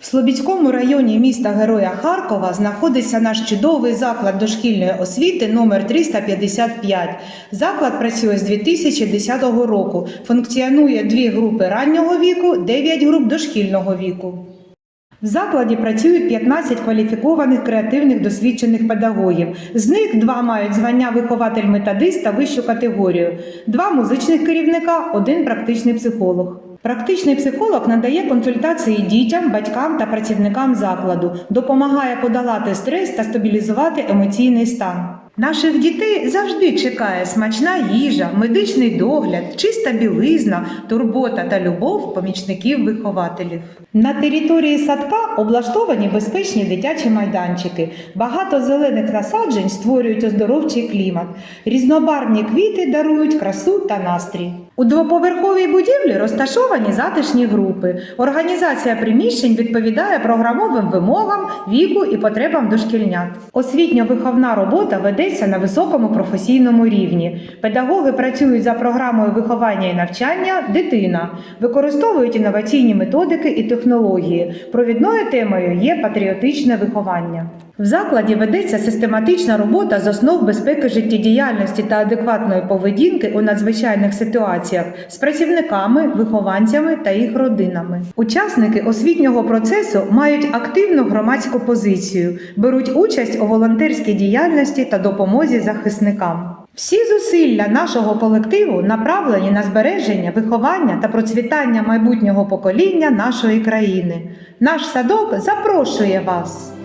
В Слобідському районі міста Героя Харкова знаходиться наш чудовий заклад дошкільної освіти номер 355. Заклад працює з 2010 року. Функціонує дві групи раннього віку, 9 груп дошкільного віку. В закладі працюють 15 кваліфікованих креативних досвідчених педагогів. З них два мають звання вихователь-методист та вищу категорію, два музичних керівника, один практичний психолог. Практичний психолог надає консультації дітям, батькам та працівникам закладу, допомагає подолати стрес та стабілізувати емоційний стан. Наших дітей завжди чекає смачна їжа, медичний догляд, чиста білизна, турбота та любов помічників-вихователів. На території садка облаштовані безпечні дитячі майданчики. Багато зелених насаджень створюють оздоровчий клімат. Різнобарвні квіти дарують красу та настрій. У двоповерховій будівлі розташовані затишні групи. Організація приміщень відповідає програмовим вимогам, віку і потребам дошкільнят. Освітньо-виховна робота ведеться на високому професійному рівні. Педагоги працюють за програмою виховання і навчання Дитина, використовують інноваційні методики і технології. Провідною темою є патріотичне виховання. В закладі ведеться систематична робота з основ безпеки життєдіяльності та адекватної поведінки у надзвичайних ситуаціях з працівниками, вихованцями та їх родинами. Учасники освітнього процесу мають активну громадську позицію, беруть участь у волонтерській діяльності та допомозі захисникам. Всі зусилля нашого колективу направлені на збереження, виховання та процвітання майбутнього покоління нашої країни. Наш садок запрошує вас.